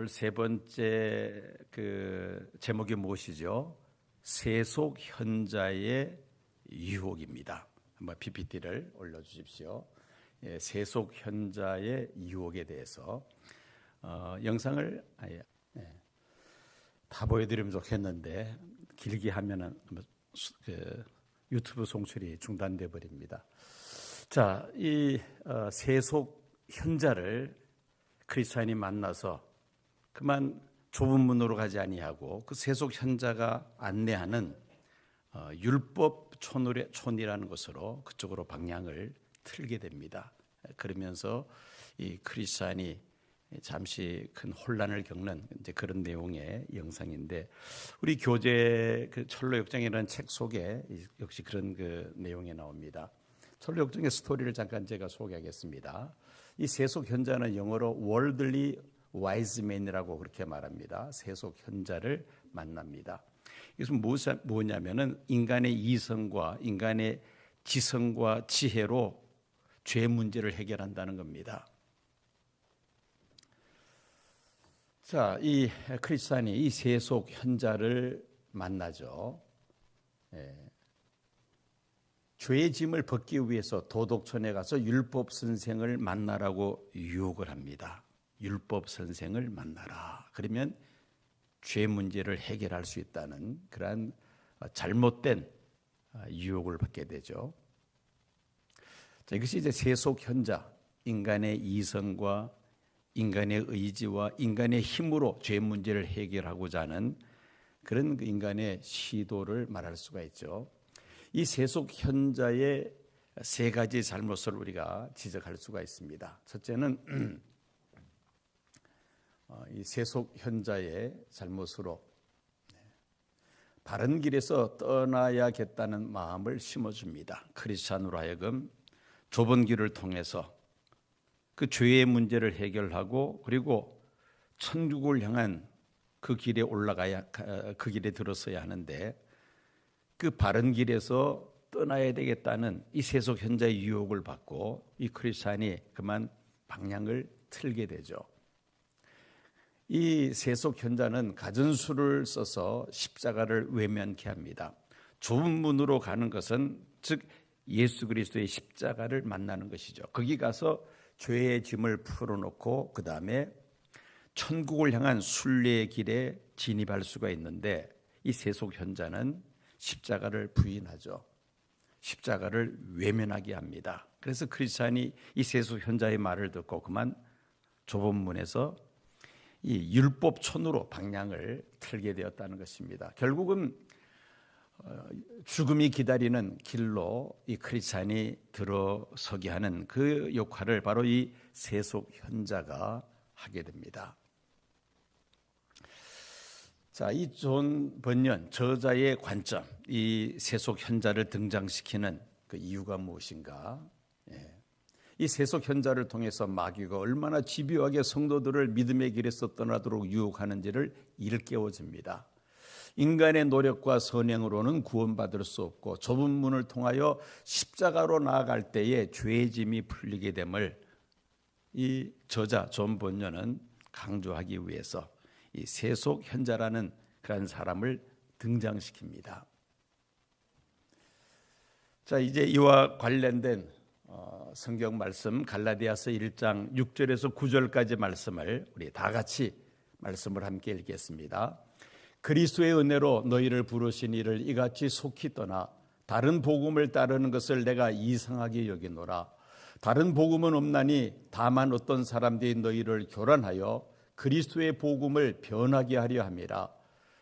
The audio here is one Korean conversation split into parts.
오늘 세 번째 그 제목이 무엇이죠? 세속 현자의 유혹입니다. 한번 PPT를 올려 주십시오. 예, 세속 현자의 유혹에 대해서 어, 영상을 아예 예, 다 보여드리면 좋겠는데 길게 하면은 그 유튜브 송출이 중단돼 버립니다. 자, 이 어, 세속 현자를 크리스찬이 만나서 그만 좁은 문으로 가지 아니하고 그 세속 현자가 안내하는 어, 율법 촌이라는 것으로 그쪽으로 방향을 틀게 됩니다. 그러면서 이 크리스찬이 잠시 큰 혼란을 겪는 이제 그런 내용의 영상인데 우리 교재 그 철로 역정이라는 책 속에 역시 그런 그 내용이 나옵니다. 철로 역정의 스토리를 잠깐 제가 소개하겠습니다. 이 세속 현자는 영어로 월들리 와이즈맨이라고 그렇게 말합니다. 세속 현자를 만납니다. 이것은 뭐냐면은 인간의 이성과 인간의 지성과 지혜로 죄 문제를 해결한다는 겁니다. 자, 이 크리스찬이 이 세속 현자를 만나죠. 예. 죄의 짐을 벗기 위해서 도덕촌에 가서 율법 선생을 만나라고 유혹을 합니다. 율법 선생을 만나라. 그러면 죄 문제를 해결할 수 있다는 그러한 잘못된 유혹을 받게 되죠. 자, 이것이 이제 세속 현자, 인간의 이성과 인간의 의지와 인간의 힘으로 죄 문제를 해결하고자 하는 그런 그 인간의 시도를 말할 수가 있죠. 이 세속 현자의 세 가지 잘못을 우리가 지적할 수가 있습니다. 첫째는 어, 이 세속 현자의 잘못으로 네, 바른 길에서 떠나야겠다는 마음을 심어줍니다. 크리스찬으로 하여금 좁은 길을 통해서 그 죄의 문제를 해결하고 그리고 천국을 향한 그 길에 올라가야 그 길에 들어서야 하는데 그 바른 길에서 떠나야 되겠다는 이 세속 현자의 유혹을 받고 이 크리스찬이 그만 방향을 틀게 되죠. 이 세속 현자는 가진 수를 써서 십자가를 외면케 합니다. 좁은 문으로 가는 것은 즉 예수 그리스도의 십자가를 만나는 것이죠. 거기 가서 죄의 짐을 풀어놓고 그 다음에 천국을 향한 순례의 길에 진입할 수가 있는데 이 세속 현자는 십자가를 부인하죠. 십자가를 외면하게 합니다. 그래서 크리스찬이 이 세속 현자의 말을 듣고 그만 좁은 문에서 이 율법촌으로 방향을 틀게 되었다는 것입니다. 결국은 어, 죽음이 기다리는 길로 이 크리스찬이 들어서게 하는 그 역할을 바로 이 세속 현자가 하게 됩니다. 자, 이 존 번연 저자의 관점, 이 세속 현자를 등장시키는 그 이유가 무엇인가? 예. 이 세속 현자를 통해서 마귀가 얼마나 집요하게 성도들을 믿음의 길에서 떠나도록 유혹하는지를 일깨워 줍니다. 인간의 노력과 선행으로는 구원받을 수 없고 좁은 문을 통하여 십자가로 나아갈 때에 죄의 짐이 풀리게 됨을 이 저자 존 본녀는 강조하기 위해서 이 세속 현자라는 그런 사람을 등장시킵니다. 자, 이제 이와 관련된 어, 성경 말씀 갈라디아서 1장 6절에서 9절까지 말씀을 우리 다 같이 말씀을 함께 읽겠습니다. 그리스도의 은혜로 너희를 부르신 이를 이같이 속히 떠나 다른 복음을 따르는 것을 내가 이상하게 여기노라. 다른 복음은 없나니 다만 어떤 사람들이 너희를 교란하여 그리스도의 복음을 변하게 하려 함이라.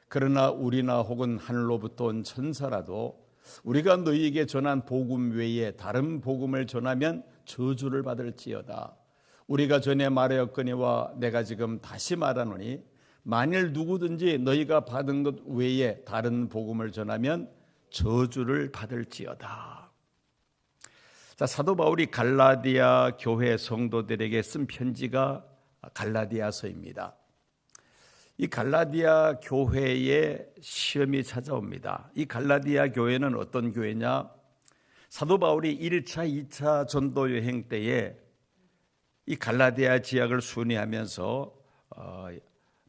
그러나 우리나 혹은 하늘로부터 온 천사라도 우리가 너희에게 전한 복음 외에 다른 복음을 전하면 저주를 받을지어다. 우리가 전에 말하였거니와 내가 지금 다시 말하노니 만일 누구든지 너희가 받은 것 외에 다른 복음을 전하면 저주를 받을지어다. 자, 사도 바울이 갈라디아 교회 성도들에게 쓴 편지가 갈라디아서입니다. 이 갈라디아 교회에 시험이 찾아옵니다. 이 갈라디아 교회는 어떤 교회냐? 사도 바울이 1차, 2차 전도 여행 때에 이 갈라디아 지역을 순회하면서 어,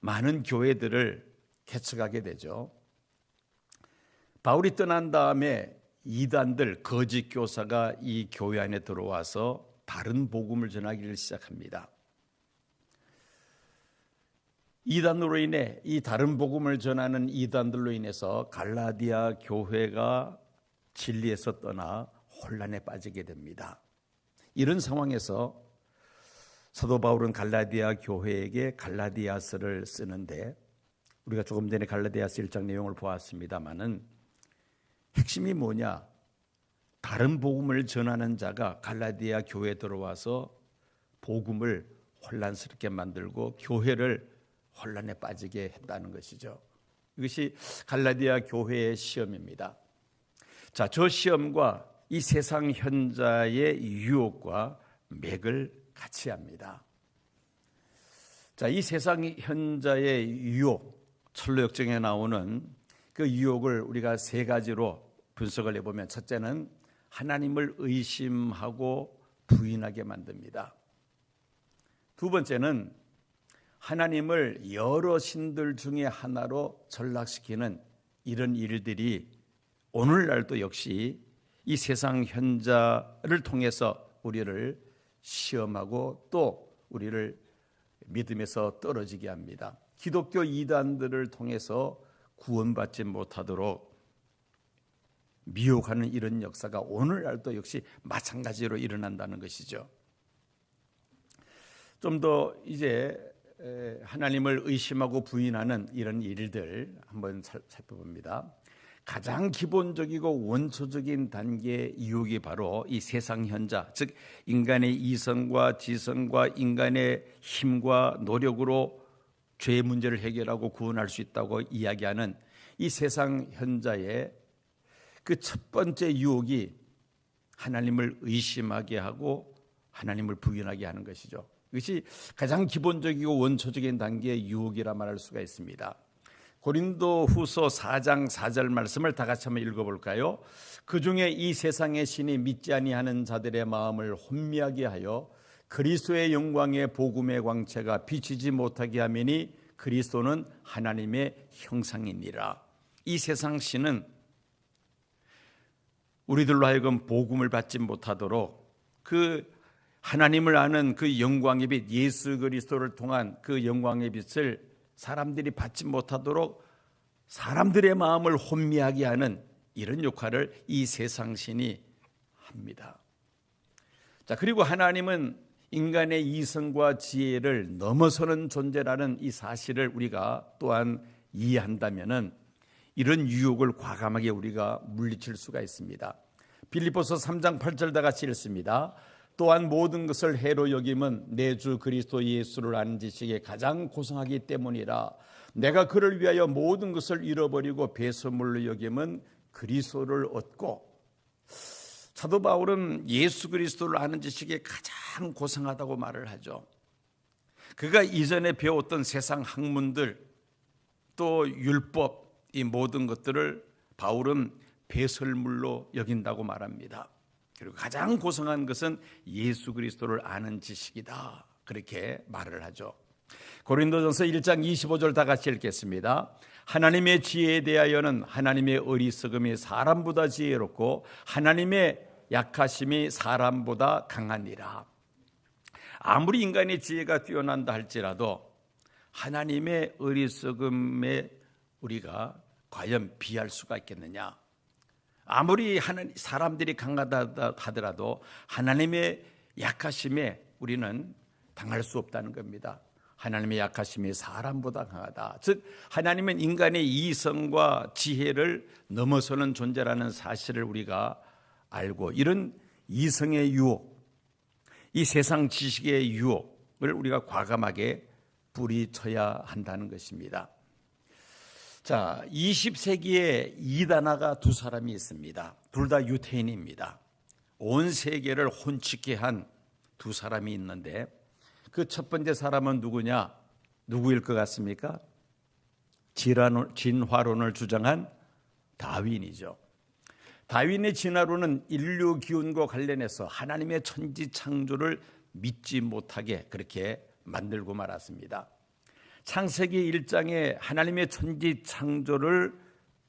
많은 교회들을 개척하게 되죠. 바울이 떠난 다음에 이단들 거짓 교사가 이 교회 안에 들어와서 다른 복음을 전하기를 시작합니다. 이단으로 인해 이 다른 복음을 전하는 이단들로 인해서 갈라디아 교회가 진리에서 떠나 혼란에 빠지게 됩니다. 이런 상황에서 사도 바울은 갈라디아 교회에게 갈라디아서를 쓰는데 우리가 조금 전에 갈라디아서 1장 내용을 보았습니다마는 핵심이 뭐냐? 다른 복음을 전하는 자가 갈라디아 교회에 들어와서 복음을 혼란스럽게 만들고 교회를 혼란에 빠지게 했다는 것이죠. 이것이 갈라디아 교회의 시험입니다. 자, 저 시험과 이 세상 현자의 유혹과 맥을 같이 합니다. 자, 이 세상 현자의 유혹, 철로 역정에 나오는 그 유혹을 우리가 세 가지로 분석을 해보면 첫째는 하나님을 의심하고 부인하게 만듭니다. 두 번째는 하나님을 여러 신들 중에 하나로 전락시키는 이런 일들이 오늘날도 역시 이 세상 현자를 통해서 우리를 시험하고 또 우리를 믿음에서 떨어지게 합니다. 기독교 이단들을 통해서 구원받지 못하도록 미혹하는 이런 역사가 오늘날도 역시 마찬가지로 일어난다는 것이죠. 좀 더 이제 하나님을 의심하고 부인하는 이런 일들 한번 살펴봅니다. 가장 기본적이고 원초적인 단계의 유혹이 바로 이 세상 현자, 즉 인간의 이성과 지성과 인간의 힘과 노력으로 죄의 문제를 해결하고 구원할 수 있다고 이야기하는 이 세상 현자의 그 첫 번째 유혹이 하나님을 의심하게 하고 하나님을 부인하게 하는 것이죠. 이것이 가장 기본적이고 원초적인 단계의 유혹이라 말할 수가 있습니다. 고린도 후서 4장 4절 말씀을 다 같이 한번 읽어볼까요? 그 중에 이 세상의 신이 믿지 아니하는 자들의 마음을 혼미하게 하여 그리스도의 영광의 복음의 광채가 비치지 못하게 하매니 그리스도는 하나님의 형상이니라. 이 세상 신은 우리들로 하여금 복음을 받지 못하도록 그 하나님을 아는 그 영광의 빛 예수 그리스도를 통한 그 영광의 빛을 사람들이 받지 못하도록 사람들의 마음을 혼미하게 하는 이런 역할을 이 세상 신이 합니다. 자, 그리고 하나님은 인간의 이성과 지혜를 넘어서는 존재라는 이 사실을 우리가 또한 이해한다면은 이런 유혹을 과감하게 우리가 물리칠 수가 있습니다. 빌립보서 3장 8절 다 같이 읽습니다. 또한 모든 것을 해로 여김은 내 주 그리스도 예수를 아는 지식에 가장 고상하기 때문이라 내가 그를 위하여 모든 것을 잃어버리고 배설물로 여김은 그리스도를 얻고 사도 바울은 예수 그리스도를 아는 지식에 가장 고상하다고 말을 하죠. 그가 이전에 배웠던 세상 학문들 또 율법 이 모든 것들을 바울은 배설물로 여긴다고 말합니다. 그리고 가장 고상한 것은 예수 그리스도를 아는 지식이다. 그렇게 말을 하죠. 고린도전서 1장 25절 다 같이 읽겠습니다. 하나님의 지혜에 대하여는 하나님의 어리석음이 사람보다 지혜롭고 하나님의 약하심이 사람보다 강하니라. 아무리 인간의 지혜가 뛰어난다 할지라도 하나님의 어리석음에 우리가 과연 비할 수가 있겠느냐? 아무리 하는 사람들이 강하다 하더라도 하나님의 약하심에 우리는 당할 수 없다는 겁니다. 하나님의 약하심이 사람보다 강하다. 즉 하나님은 인간의 이성과 지혜를 넘어서는 존재라는 사실을 우리가 알고 이런 이성의 유혹, 이 세상 지식의 유혹을 우리가 과감하게 뿌리쳐야 한다는 것입니다. 자, 20세기에 이단아가 두 사람이 있습니다. 둘 다 유태인입니다. 온 세계를 혼치게 한 두 사람이 있는데 그 첫 번째 사람은 누구냐? 누구일 것 같습니까? 진화론을 주장한 다윈이죠. 다윈의 진화론은 인류 기운과 관련해서 하나님의 천지 창조를 믿지 못하게 그렇게 만들고 말았습니다. 창세기 1장에 하나님의 천지 창조를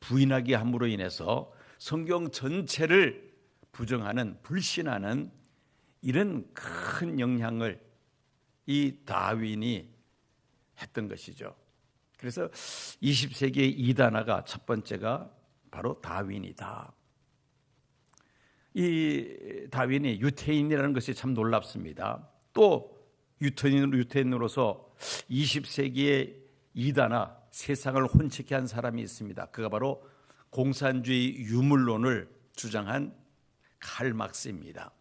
부인하게 함으로 인해서 성경 전체를 부정하는 불신하는 이런 큰 영향을 이 다윈이 했던 것이죠. 그래서 20세기의 이단화가 첫 번째가 바로 다윈이다. 이 다윈이 유태인이라는 것이 참 놀랍습니다. 또 유태인, 유태인으로서 20세기의 이단화 세상을 혼치게 한 사람이 있습니다. 그가 바로 공산주의 유물론을 주장한 칼막스입니다.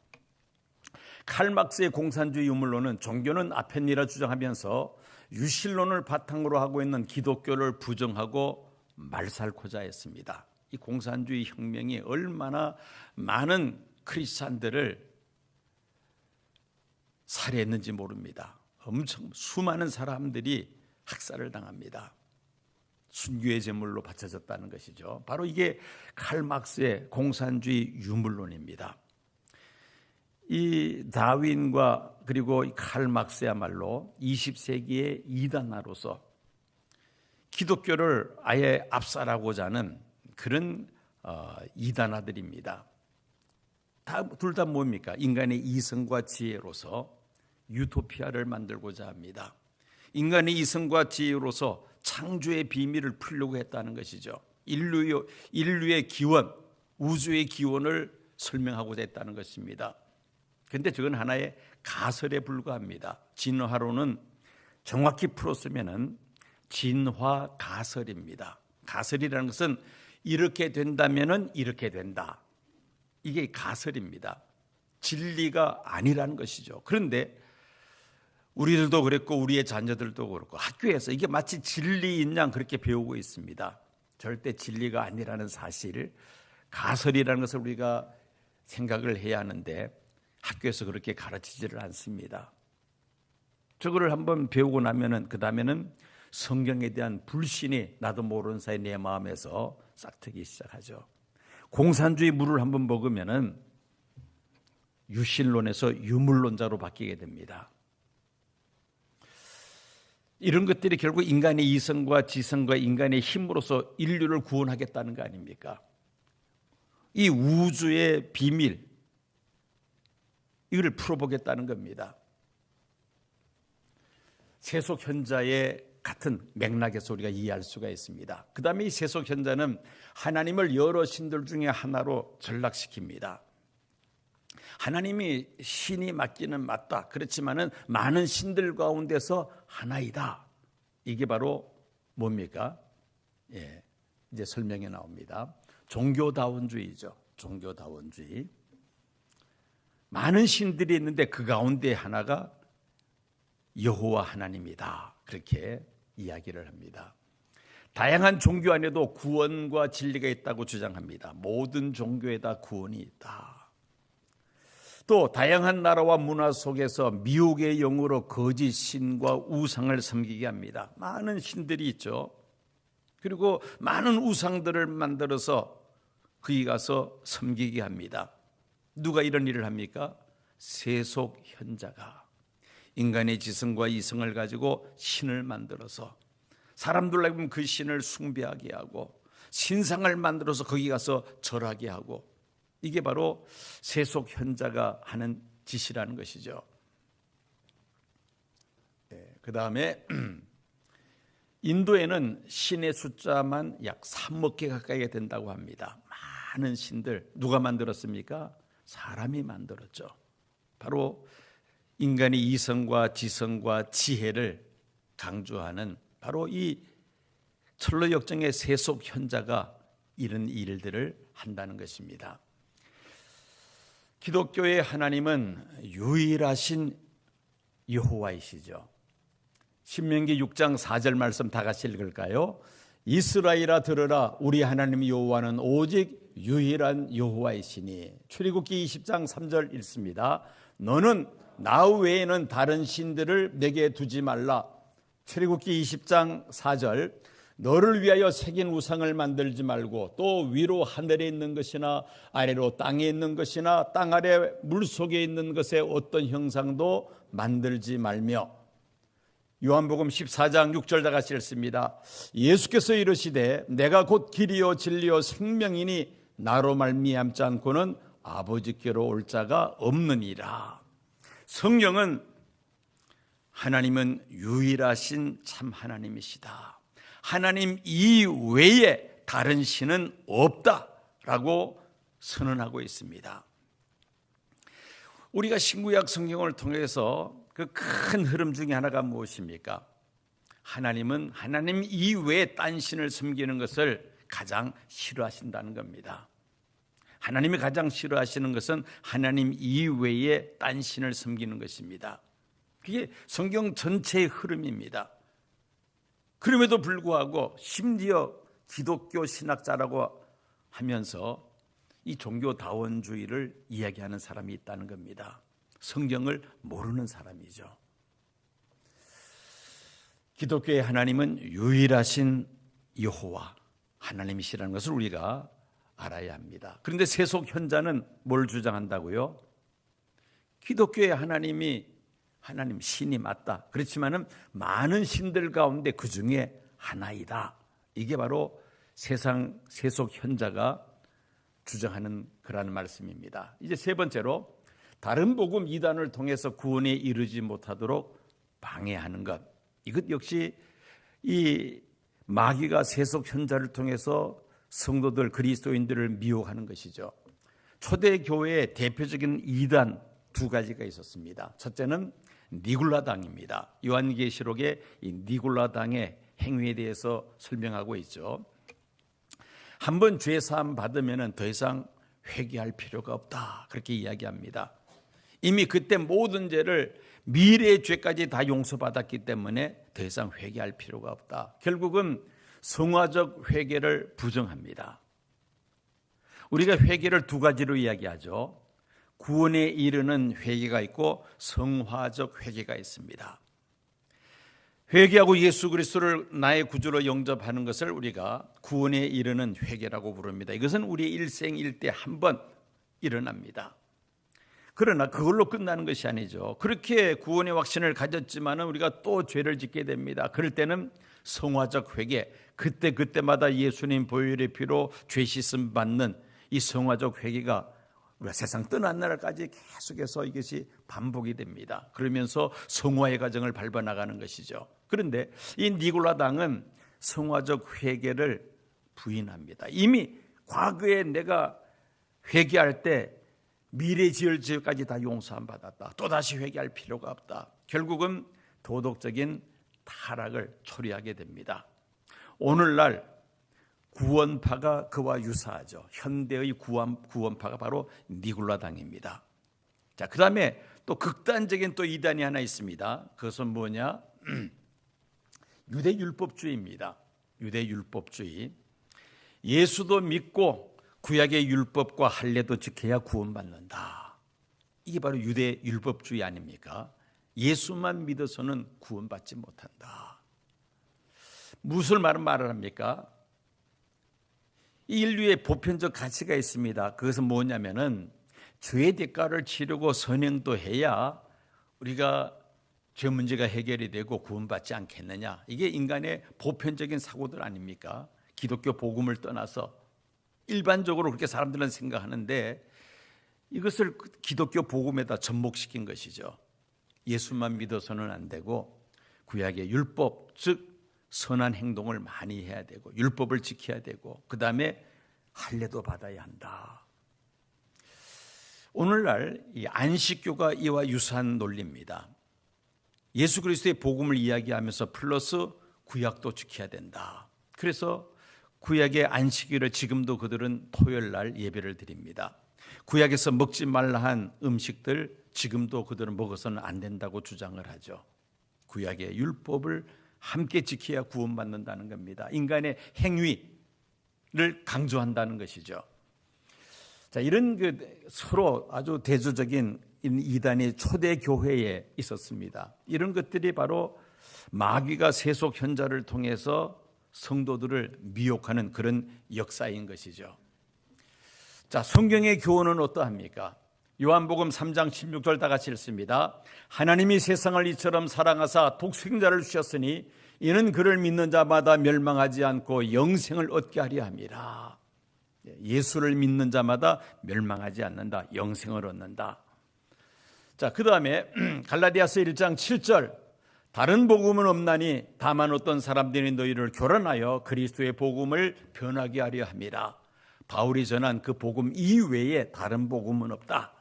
칼막스의 공산주의 유물론은 종교는 아펜니라 주장하면서 유실론을 바탕으로 하고 있는 기독교를 부정하고 말살코자 했습니다. 이 공산주의 혁명이 얼마나 많은 크리스찬들을 살해했는지 모릅니다. 엄청 수많은 사람들이 학살을 당합니다. 순교의 제물로 바쳐졌다는 것이죠. 바로 이게 칼막스의 공산주의 유물론입니다. 이 다윈과 그리고 칼막스야말로 20세기의 이단화로서 기독교를 아예 압살하고자 하는 그런 어, 이단화들입니다. 둘다 뭡니까? 인간의 이성과 지혜로서 유토피아를 만들고자 합니다. 인간의 이성과 지혜로서 창조의 비밀을 풀려고 했다는 것이죠. 인류의, 인류의 기원, 우주의 기원을 설명하고자 했다는 것입니다. 그런데 저건 하나의 가설에 불과합니다. 진화론은 정확히 풀었으면은 진화 가설입니다. 가설이라는 것은 이렇게 된다면은 이렇게 된다. 이게 가설입니다. 진리가 아니라는 것이죠. 그런데 우리들도 그랬고 우리의 자녀들도 그렇고 학교에서 이게 마치 진리인 양 그렇게 배우고 있습니다. 절대 진리가 아니라는 사실, 가설이라는 것을 우리가 생각을 해야 하는데 학교에서 그렇게 가르치지를 않습니다. 저거를 한번 배우고 나면은 그 다음에는 성경에 대한 불신이 나도 모르는 사이 내 마음에서 싹트기 시작하죠. 공산주의 물을 한번 먹으면은 유신론에서 유물론자로 바뀌게 됩니다. 이런 것들이 결국 인간의 이성과 지성과 인간의 힘으로서 인류를 구원하겠다는 거 아닙니까? 이 우주의 비밀, 이걸 풀어보겠다는 겁니다. 세속 현자의 같은 맥락에서 우리가 이해할 수가 있습니다. 그 다음에 이 세속 현자는 하나님을 여러 신들 중에 하나로 전락시킵니다. 하나님이 신이 맞기는 맞다. 그렇지만은 많은 신들 가운데서 하나이다. 이게 바로 뭡니까? 예. 이제 설명에 나옵니다. 종교다원주의죠. 종교다원주의. 많은 신들이 있는데 그 가운데 하나가 여호와 하나님이다. 그렇게 이야기를 합니다. 다양한 종교 안에도 구원과 진리가 있다고 주장합니다. 모든 종교에 다 구원이 있다. 또 다양한 나라와 문화 속에서 미혹의 영으로 거짓 신과 우상을 섬기게 합니다. 많은 신들이 있죠. 그리고 많은 우상들을 만들어서 거기 가서 섬기게 합니다. 누가 이런 일을 합니까? 세속 현자가 인간의 지성과 이성을 가지고 신을 만들어서 사람들 보면 그 신을 숭배하게 하고 신상을 만들어서 거기 가서 절하게 하고 이게 바로 세속 현자가 하는 짓이라는 것이죠. 네, 그 다음에 인도에는 신의 숫자만 약 3억 개 가까이 된다고 합니다. 많은 신들 누가 만들었습니까? 사람이 만들었죠. 바로 인간의 이성과 지성과 지혜를 강조하는 바로 이 철로 역정의 세속 현자가 이런 일들을 한다는 것입니다. 기독교의 하나님은 유일하신 여호와이시죠. 신명기 6장 4절 말씀 다 같이 읽을까요? 이스라엘아 들으라 우리 하나님 여호와는 오직 유일한 여호와이시니 출애굽기 20장 3절 읽습니다. 너는 나 외에는 다른 신들을 내게 두지 말라. 출애굽기 20장 4절 너를 위하여 새긴 우상을 만들지 말고 또 위로 하늘에 있는 것이나 아래로 땅에 있는 것이나 땅 아래 물 속에 있는 것의 어떤 형상도 만들지 말며 요한복음 14장 6절 다 같이 읽습니다. 예수께서 이르시되 내가 곧 길이요 진리요 생명이니 나로 말미암지 않고는 아버지께로 올 자가 없느니라. 성령은 하나님은 유일하신 참 하나님이시다. 하나님 이외에 다른 신은 없다라고 선언하고 있습니다. 우리가 신구약 성경을 통해서 그 큰 흐름 중에 하나가 무엇입니까? 하나님은 하나님 이외에 딴 신을 섬기는 것을 가장 싫어하신다는 겁니다. 하나님이 가장 싫어하시는 것은 하나님 이외에 딴 신을 섬기는 것입니다. 그게 성경 전체의 흐름입니다. 그럼에도 불구하고 심지어 기독교 신학자라고 하면서 이 종교다원주의를 이야기하는 사람이 있다는 겁니다. 성경을 모르는 사람이죠. 기독교의 하나님은 유일하신 여호와 하나님이시라는 것을 우리가 알아야 합니다. 그런데 세속 현자는 뭘 주장한다고요? 기독교의 하나님이 하나님 신이 맞다. 그렇지만은 많은 신들 가운데 그 중에 하나이다. 이게 바로 세상 세속 현자가 주장하는 그라는 말씀입니다. 이제 세 번째로 다른 복음 이단을 통해서 구원에 이르지 못하도록 방해하는 것. 이것 역시 이 마귀가 세속 현자를 통해서 성도들 그리스도인들을 미혹하는 것이죠. 초대 교회의 대표적인 이단 두 가지가 있었습니다. 첫째는 니굴라당입니다. 요한계시록의 이 니굴라당의 행위에 대해서 설명하고 있죠. 한 번 죄 사함 받으면 더 이상 회개할 필요가 없다. 그렇게 이야기합니다. 이미 그때 모든 죄를 미래의 죄까지 다 용서받았기 때문에 더 이상 회개할 필요가 없다. 결국은 성화적 회개를 부정합니다. 우리가 회개를 두 가지로 이야기하죠. 구원에 이르는 회개가 있고 성화적 회개가 있습니다. 회개하고 예수 그리스도를 나의 구주로 영접하는 것을 우리가 구원에 이르는 회개라고 부릅니다. 이것은 우리의 일생 일대 한 번 일어납니다. 그러나 그걸로 끝나는 것이 아니죠. 그렇게 구원의 확신을 가졌지만은 우리가 또 죄를 짓게 됩니다. 그럴 때는 성화적 회개, 그때 그때마다 예수님 보혈의 피로 죄 씻음 받는 이 성화적 회개가 세상 떠난 날까지 계속해서 이것이 반복이 됩니다. 그러면서 성화의 과정을 밟아 나가는 것이죠. 그런데 이 니골라당은 성화적 회개를 부인합니다. 이미 과거에 내가 회개할 때 미래 지을 죄까지 다 용서함 받았다. 또 다시 회개할 필요가 없다. 결국은 도덕적인 타락을 초래하게 됩니다. 오늘날 구원파가 그와 유사하죠. 현대의 구원, 구원파가 바로 니굴라당입니다. 자, 그 다음에 또 극단적인 또 이단이 하나 있습니다. 그것은 뭐냐? 유대 율법주의입니다. 유대 율법주의. 예수도 믿고 구약의 율법과 할례도 지켜야 구원받는다. 이게 바로 유대 율법주의 아닙니까? 예수만 믿어서는 구원받지 못한다. 무슨 말은 말을 합니까? 인류의 보편적 가치가 있습니다. 그것은 뭐냐면은 죄의 대가를 치르고 선행도 해야 우리가 죄 문제가 해결이 되고 구원받지 않겠느냐. 이게 인간의 보편적인 사고들 아닙니까? 기독교 복음을 떠나서 일반적으로 그렇게 사람들은 생각하는데 이것을 기독교 복음에다 접목시킨 것이죠. 예수만 믿어서는 안 되고 구약의 율법 즉 선한 행동을 많이 해야 되고 율법을 지켜야 되고 그 다음에 할례도 받아야 한다. 오늘날 이 안식교가 이와 유사한 논리입니다. 예수 그리스도의 복음을 이야기하면서 플러스 구약도 지켜야 된다. 그래서 구약의 안식일을 지금도 그들은 토요일 날 예배를 드립니다. 구약에서 먹지 말라 한 음식들 지금도 그들은 먹어서는 안 된다고 주장을 하죠. 구약의 율법을 함께 지켜야 구원받는다는 겁니다. 인간의 행위를 강조한다는 것이죠. 자, 이런 그 서로 아주 대조적인 이단이 초대 교회에 있었습니다. 이런 것들이 바로 마귀가 세속 현자를 통해서 성도들을 미혹하는 그런 역사인 것이죠. 자, 성경의 교훈은 어떠합니까? 요한복음 3장 16절 다 같이 읽습니다. 하나님이 세상을 이처럼 사랑하사 독생자를 주셨으니 이는 그를 믿는 자마다 멸망하지 않고 영생을 얻게 하려 함이라. 예수를 믿는 자마다 멸망하지 않는다. 영생을 얻는다. 자, 그 다음에 갈라디아서 1장 7절. 다른 복음은 없나니 다만 어떤 사람들이 너희를 교란하여 그리스도의 복음을 변하게 하려 함이라. 바울이 전한 그 복음 이외에 다른 복음은 없다.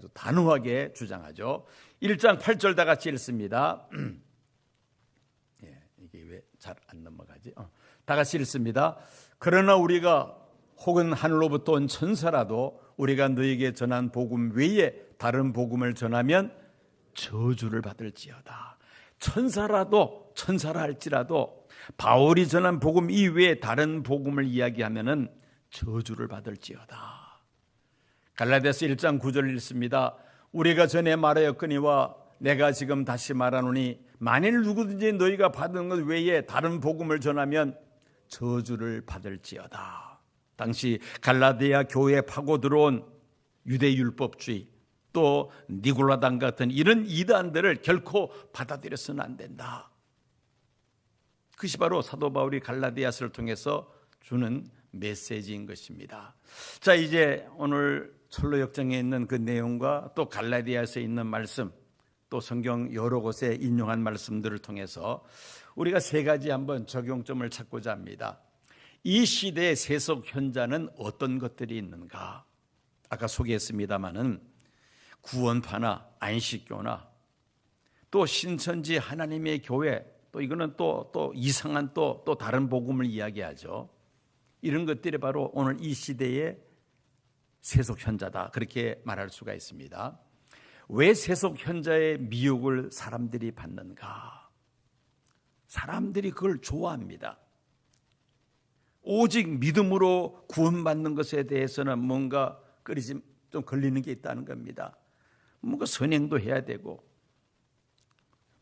아주 단호하게 주장하죠. 1장 8절 다 같이 읽습니다. 예, 이게 왜 잘 안 넘어가지? 어, 다 같이 읽습니다. 그러나 우리가 혹은 하늘로부터 온 천사라도 우리가 너에게 전한 복음 외에 다른 복음을 전하면 저주를 받을지어다. 천사라도 천사라 할지라도 바울이 전한 복음 이외에 다른 복음을 이야기하면은 저주를 받을지어다. 갈라디아서 1장 9절 읽습니다. 우리가 전에 말하였거니와 내가 지금 다시 말하노니 만일 누구든지 너희가 받은 것 외에 다른 복음을 전하면 저주를 받을지어다. 당시 갈라디아 교회에 파고 들어온 유대 율법주의 또 니골라당 같은 이런 이단들을 결코 받아들여서는 안 된다. 그것이 바로 사도 바울이 갈라디아서를 통해서 주는 메시지인 것입니다. 자, 이제 오늘 철로 역정에 있는 그 내용과 또 갈라디아서에 있는 말씀, 또 성경 여러 곳에 인용한 말씀들을 통해서 우리가 세 가지 한번 적용점을 찾고자 합니다. 이 시대의 세속 현자는 어떤 것들이 있는가? 아까 소개했습니다마는 구원파나 안식교나 또 신천지 하나님의 교회 또 이거는 또 또 이상한 또 또 다른 복음을 이야기하죠. 이런 것들이 바로 오늘 이 시대의 세속 현자다. 그렇게 말할 수가 있습니다. 왜 세속 현자의 미혹을 사람들이 받는가? 사람들이 그걸 좋아합니다. 오직 믿음으로 구원받는 것에 대해서는 뭔가 끓이지 좀 걸리는 게 있다는 겁니다. 뭔가 선행도 해야 되고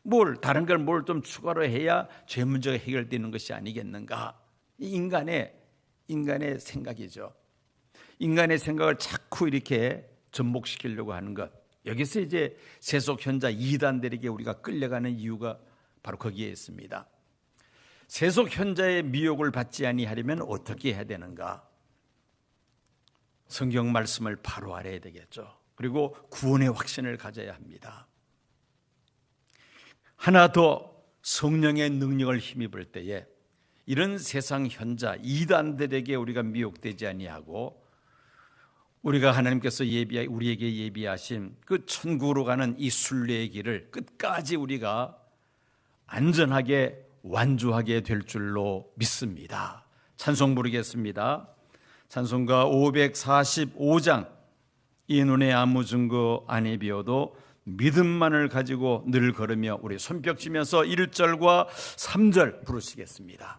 뭘 다른 걸 뭘 좀 추가로 해야 죄 문제가 해결되는 것이 아니겠는가? 인간의 인간의 생각이죠. 인간의 생각을 자꾸 이렇게 전복시키려고 하는 것. 여기서 이제 세속 현자 이단들에게 우리가 끌려가는 이유가 바로 거기에 있습니다. 세속 현자의 미혹을 받지 아니하려면 어떻게 해야 되는가? 성경 말씀을 바로 알아야 되겠죠. 그리고 구원의 확신을 가져야 합니다. 하나 더 성령의 능력을 힘입을 때에 이런 세상 현자 이단들에게 우리가 미혹되지 아니하고 우리가 하나님께서 예비 우리에게 예비하신 그 천국으로 가는 이 순례의 길을 끝까지 우리가 안전하게 완주하게 될 줄로 믿습니다. 찬송 부르겠습니다. 찬송가 545장 이 눈에 아무 증거 아니 비어도 믿음만을 가지고 늘 걸으며 우리 손뼉 치면서 1절과 3절 부르시겠습니다.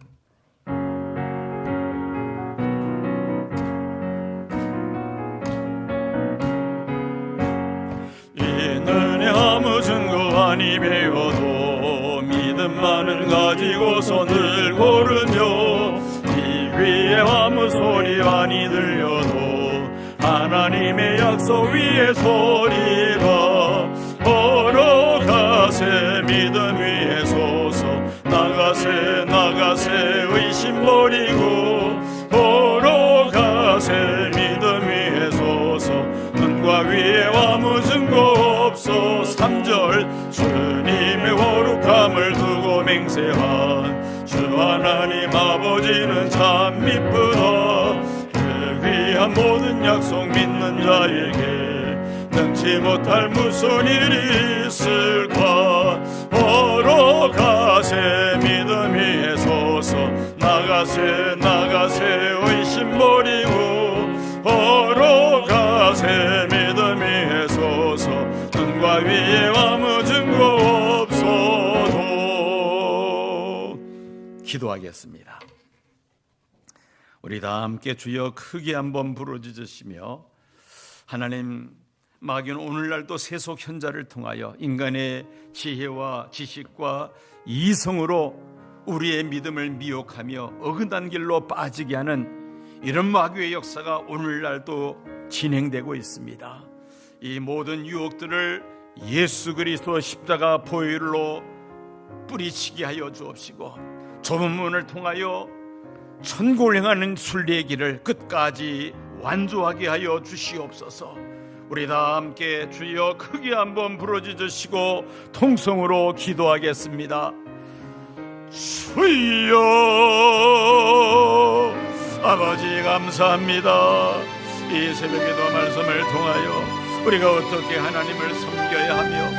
아니 배워도 믿음만을 가지고서 늘 고르며 이 위에 아무 소리 아니 들려도 하나님의 약속 위에 소리가 걸어가세 믿음 위에 서서 나가세 나가세 의심 버리고 맹세한 주 하나님 아버지는 참 미쁘다. 그 귀한 모든 약속 믿는 자에게 능치 못할 무슨 일이 있을까 기도하겠습니다. 우리 다 함께 주여 크게 한번 부르짖으시며 하나님 마귀는 오늘날도 세속 현자를 통하여 인간의 지혜와 지식과 이성으로 우리의 믿음을 미혹하며 어긋난 길로 빠지게 하는 이런 마귀의 역사가 오늘날도 진행되고 있습니다. 이 모든 유혹들을 예수 그리스도 십자가 보혈로 뿌리치게 하여 주옵시고 좁은 문을 통하여 천국을 향하는 순례의 길을 끝까지 완주하게 하여 주시옵소서. 우리 다 함께 주여 크게 한번 부르짖으시고 통성으로 기도하겠습니다. 주여 아버지 감사합니다. 이 새벽에도 말씀을 통하여 우리가 어떻게 하나님을 섬겨야 하며